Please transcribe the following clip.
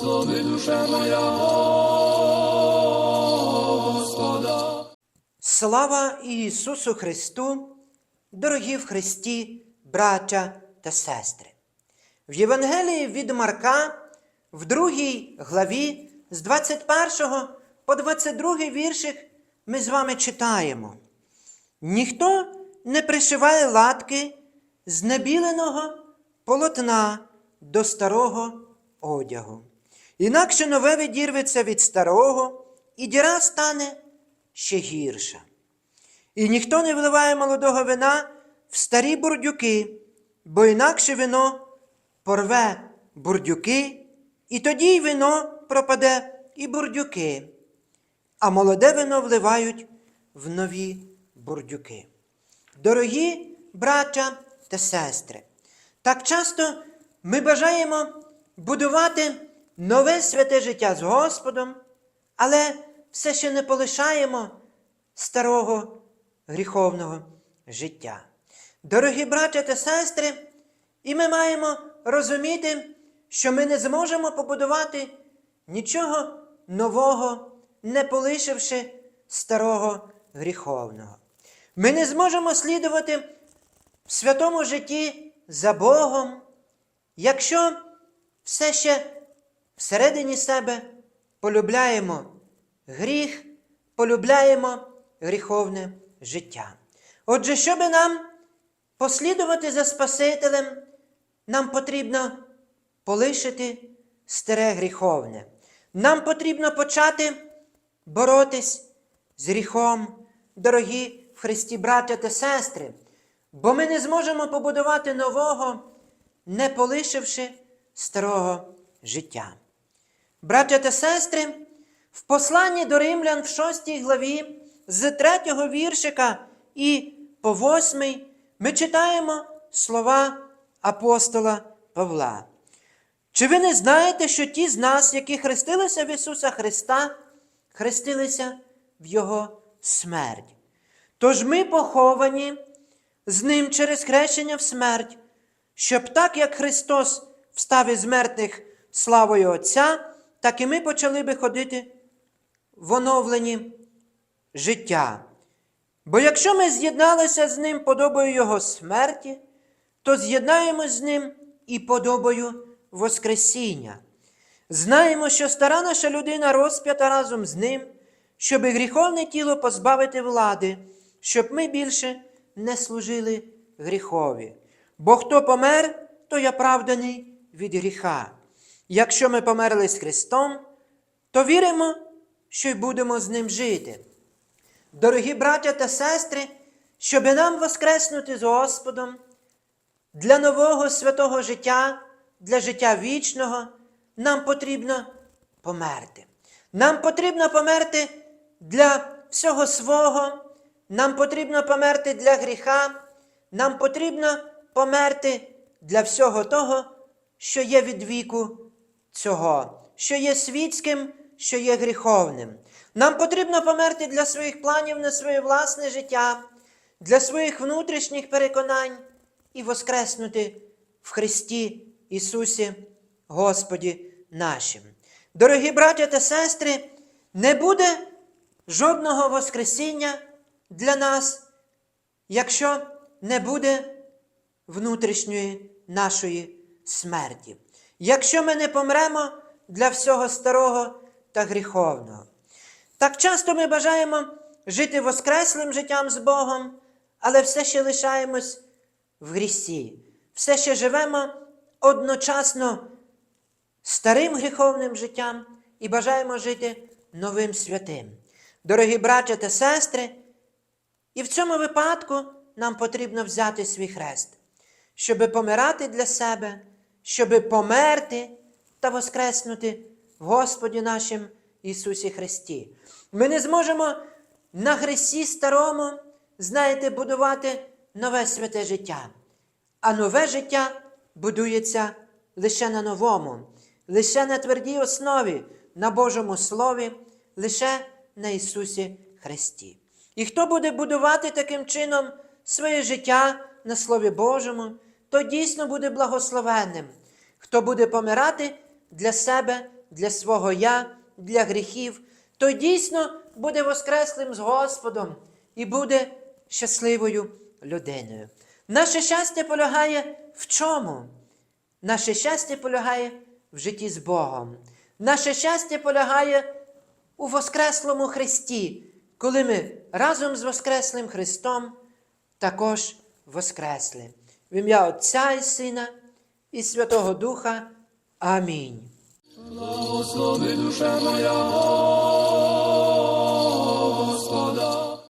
Благослови душа моя Господа. Слава Ісусу Христу, дорогі в Христі, браття та сестри! В Євангелії від Марка, в другій главі, з 21 по 22 віршик ми з вами читаємо. Ніхто не пришиває латки з набіленого полотна до старого одягу. Інакше нове відірветься від старого, і діра стане ще гірша. І ніхто не вливає молодого вина в старі бурдюки, бо інакше вино порве бурдюки, і тоді й вино пропаде і бурдюки, а молоде вино вливають в нові бурдюки. Дорогі браття та сестри, так часто ми бажаємо будувати нове святе життя з Господом, але все ще не полишаємо старого гріховного життя. Дорогі браття та сестри, і ми маємо розуміти, що ми не зможемо побудувати нічого нового, не полишивши старого гріховного. Ми не зможемо слідувати в святому житті за Богом, якщо все ще всередині себе полюбляємо гріх, полюбляємо гріховне життя. Отже, щоб нам послідувати за Спасителем, нам потрібно полишити старе гріховне. Нам потрібно почати боротись з гріхом, дорогі в Христі браття та сестри, бо ми не зможемо побудувати нового, не полишивши старого життя. Браття та сестри, в посланні до римлян в 6 главі з 3 віршика і по 8 ми читаємо слова апостола Павла. Чи ви не знаєте, що ті з нас, які хрестилися в Ісуса Христа, хрестилися в Його смерть? Тож ми поховані з Ним через хрещення в смерть, щоб так, як Христос встав із мертвих славою Отця, так і ми почали би ходити в оновленні життя. Бо якщо ми з'єдналися з Ним подобою Його смерті, то з'єднаємось з Ним і подобою Воскресіння. Знаємо, що стара наша людина розп'ята разом з Ним, щоб гріховне тіло позбавити влади, щоб ми більше не служили гріхові. Бо хто помер, той оправданий від гріха. Якщо ми померли з Христом, то віримо, що й будемо з Ним жити. Дорогі браття та сестри, щоб нам воскреснути з Господом для нового святого життя, для життя вічного, нам потрібно померти. Нам потрібно померти для всього свого, нам потрібно померти для гріха, нам потрібно померти для всього того, що є від віку цього, що є світським, що є гріховним. Нам потрібно померти для своїх планів на своє власне життя, для своїх внутрішніх переконань і воскреснути в Христі Ісусі, Господі нашим. Дорогі браття та сестри, не буде жодного Воскресіння для нас, якщо не буде внутрішньої нашої смерті. Якщо ми не помремо для всього старого та гріховного. Так часто ми бажаємо жити воскреслим життям з Богом, але все ще лишаємось в грісі, все ще живемо одночасно старим гріховним життям і бажаємо жити новим святим. Дорогі браття та сестри, і в цьому випадку нам потрібно взяти свій хрест, щоби помирати для себе, щоби померти та воскреснути в Господі нашим Ісусі Христі. Ми не зможемо на хресті старому, знаєте, будувати нове святе життя. А нове життя будується лише на новому, лише на твердій основі, на Божому Слові, лише на Ісусі Христі. І хто буде будувати таким чином своє життя на Слові Божому, то дійсно буде благословенним. Хто буде помирати для себе для свого я, для гріхів, то дійсно буде воскреслим з Господом і буде щасливою людиною. Наше щастя полягає в чому? Наше щастя полягає в житті з Богом. Наше щастя полягає у Воскреслому Христі, коли ми разом з Воскреслим Христом також воскресли. В ім'я Отця і Сина і Святого Духа. Амінь. Благослови душа моя